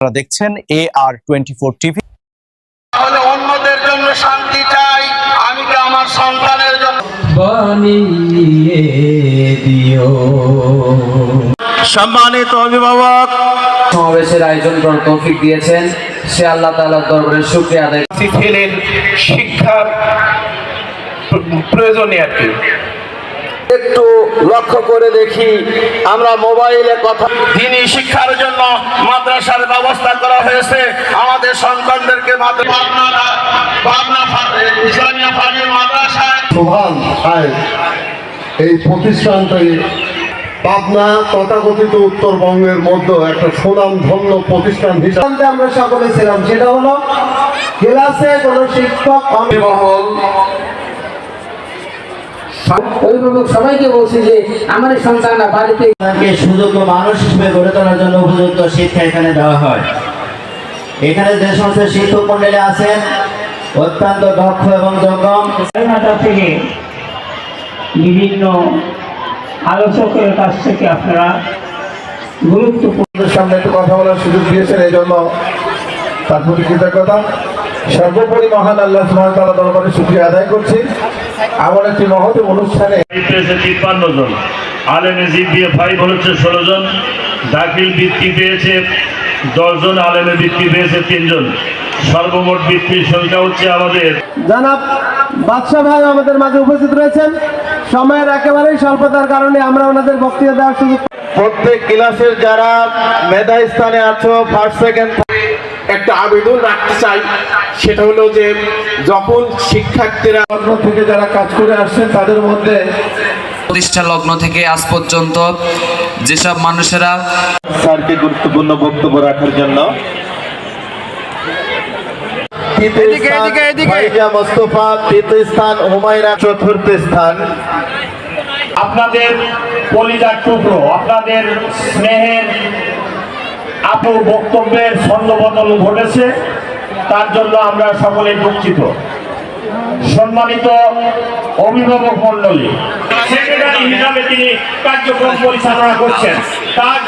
আপনারা দেখছেন A R twenty four TV তাহলে অন্যদের জন্য শান্তি চাই আমি কি আমার সন্তানের জন্য? বানিয়ে দিও। সম্মানিত অভিভাবক। সমাবেশের আয়োজন করার তৌফিক দিয়েছেন। সে আল্লাহ তাআলার দরবারে শুকরিয়া আদায় ছেলের শিক্ষার প্র- প্রয়োজনীয় আর কি। একটু লক্ষ্য করে দেখি আমরা মোবাইলে কথা দিনী শিক্ষার জন্য মাদ্রাসার ব্যবস্থা করা হয়েছে। আমাদের সন্তানদেরকে এই প্রতিষ্ঠানটাকে পাবনা তথাকথিত উত্তরবঙ্গের মধ্যে একটা সুনাম ধন্য প্রতিষ্ঠান হিসাবে আমরা সকলে ছিলাম সেটা হলো ক্লাসে কোনো শিক্ষক মহল অভিভাবক সবাইকে বলছি যে আমার সন্তানরা বাড়িতে সুযোগ্য মানুষ হিসেবে গড়ে তোলার জন্য উপযুক্ত শিক্ষা এখানে দেওয়া হয়। এখানে যে সমস্ত শিক্ষক মন্ডলী আছেন অত্যন্ত দক্ষ এবং থেকে বিভিন্ন আলোচকের কাছ থেকে আপনারা গুরুত্বপূর্ণ সামনে একটু কথা বলার সুযোগ দিয়েছেন এই জন্য তার প্রতি কৃতজ্ঞতা। সর্বোপরি মহান আল্লাহ ওয়া তাআলা দরবারে শুকরিয়া আদায় করছি। এমন একটি মহৎ অনুষ্ঠানে পেয়েছে তিপ্পান্ন জন। আলেমে জিপিএ ফাইভ হচ্ছে ষোলো জন। দাখিল বৃত্তি পেয়েছে দশজন আলেমে বৃত্তি পেয়েছে তিনজন সর্বমোট বৃত্তির সংখ্যা হচ্ছে আমাদের। জনাব বাদশাহ ভাই আমাদের মাঝে উপস্থিত রয়েছেন। সময়ের একেবারেই স্বল্পতার কারণে আমরা ওনাদের বক্তৃতা দেওয়ার সুযোগ প্রত্যেক ক্লাসের যারা মেধা স্থানে আছো ফার্স্ট সেকেন্ড একটা আবেদন রাখতে চাই। সেটা হলো যে যখন শিক্ষার্থীরা লগ্ন থেকে যারা কাজ করে আসছেন তাদের মধ্যে প্রতিষ্ঠা লগ্ন থেকে আজ পর্যন্ত যেসব মানুষেরা স্যারকে গুরুত্বপূর্ণ বক্তব্য রাখার জন্য। তৃতীয় স্থান ফাইজা মোস্তফা তৃতীয় স্থান হুমায়রা চতুর্থ স্থান। আপনাদের কলিজার টুকরো আপনাদের স্নেহের আপু বক্তব্যের ছন্দবদল ঘটেছে। তার জন্য আমরা সকলে দুঃখিত। সম্মানিত অভিভাবক মন্ডলী সেক্রেটারি হিসাবে তিনি কার্যক্রম পরিচালনা করছেন। তার